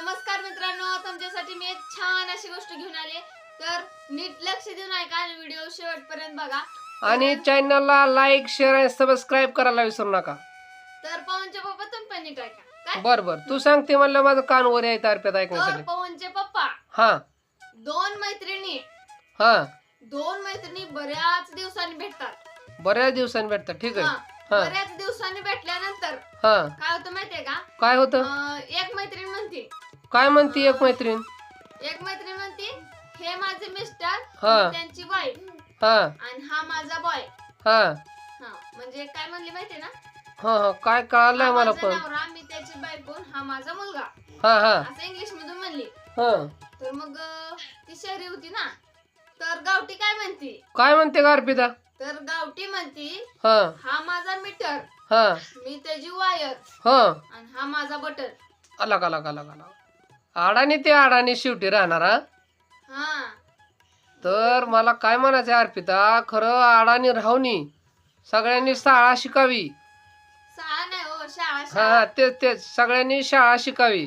नमस्कार मित्रांनो तुमच्यासाठी मी एक छान अशी गोष्ट घेऊन आले तर नीट लक्ष देऊन ऐका आणि व्हिडिओ शेवटपर्यंत बघा. आणि चॅनलला लाईक शेअर आणि सबस्क्राईब करायला विसरू नका. तर पवनचे पप्पा तुम्ही पण नीट ऐका. काय? बर बर. तू सांगते म्हणलं माझं कान वर आहे तारप्यात तर ऐकण्यासाठी पवनचे पप्पा हा. दोन मैत्रिणी. हा. दोन मैत्रिणी बऱ्याच दिवसांनी भेटतात. बऱ्याच दिवसांनी भेटतात ठीक आहे. हा. बऱ्याच दिवसांनी भेटल्यानंतर हा. काय होतं माहितीये का? काय होतं? अं, एक मैत्रीण म्हणते काय म्हणती एक मैत्रीण? एक मैत्रीण म्हणते हे माझे मिस्टर हा. त्यांची वाईफ. हा. आणि हा माझा बॉय हा. हा म्हणजे काय म्हणली माहितीये ना? हा हा. काय कळालंय हा मला माझा पण. नवरा मी त्याची बायको हा माझा मुलगा. हा हा. असं इंग्लिश मधून म्हणली. हा. तर मग अं, ती शहरी होती ना? तर गावठी काय म्हणती? काय म्हणते का अर्पिता तर गावठी म्हणती हा. हा माझा मीटर हा. मी त्याची वायर हा. आणि हा माझा बटन अलग अलग अलग अलग. आडाने ते आडाने शेवटी राहणार हा? हा. तर मला काय म्हणायचं आहे अर्पिता? खरं आडाने राहुनी सगळ्यांनी शाळा शिकावी. शाळा नाही हो शाळा हा शाळा. तेच तेच. सगळ्यांनी शाळा शिकावी.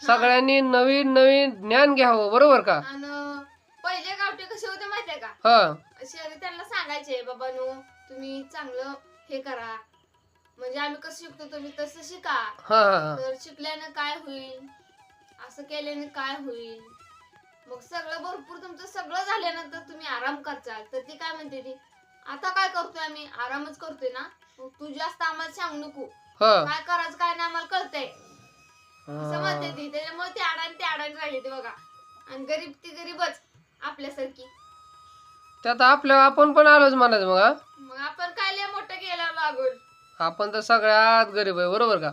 सगळ्यांनी नवीन नवीन ज्ञान घ्यावं बरोबर का? आणि पहिले गावठी कसे होते माहितीये का? हा. शहरी त्यांना सांगायचे बाबानू तुम्ही चांगलं हे करा. म्हणजे आम्ही कसं शिकतो तुम्ही तसं शिका. हा हा हा. तर शिकल्यानं काय होईल? असं केल्याने काय होईल? मग सगळं भरपूर तुमचं सगळं झाल्यानंतर तुम्ही आराम करचाल. तर ती काय म्हणते ती? आता काय करतोय आम्ही? आरामच करतोय ना? मग तू जास्त आम्हाला सांगू नको. हा. काय करायचं काय नाही आम्हाला कळतंय. असं म्हणते हा. ती. त्याच्यामुळे ती अडाणी ती अडाणी राहिली ती बघा. आणि गरीब ती गरीबच आपल्यासारखी. त्यात आपल्या आपण पण आलोच म्हणायचं मग हा मग आपण काय लय मोठं केलं लागून आपण तर सगळ्यात गरीब आहे बरोबर का?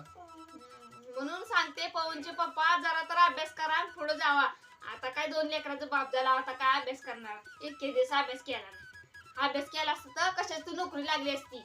सांगते पप्पा जरा तर अभ्यास करा आणि पुढे जावा. आता काय दोन लेकराचा बाप झाला आता काय अभ्यास करणार? इतके दिवस अभ्यास केला नाही. अभ्यास केला असता तर कशाची तू नोकरी लागली असती?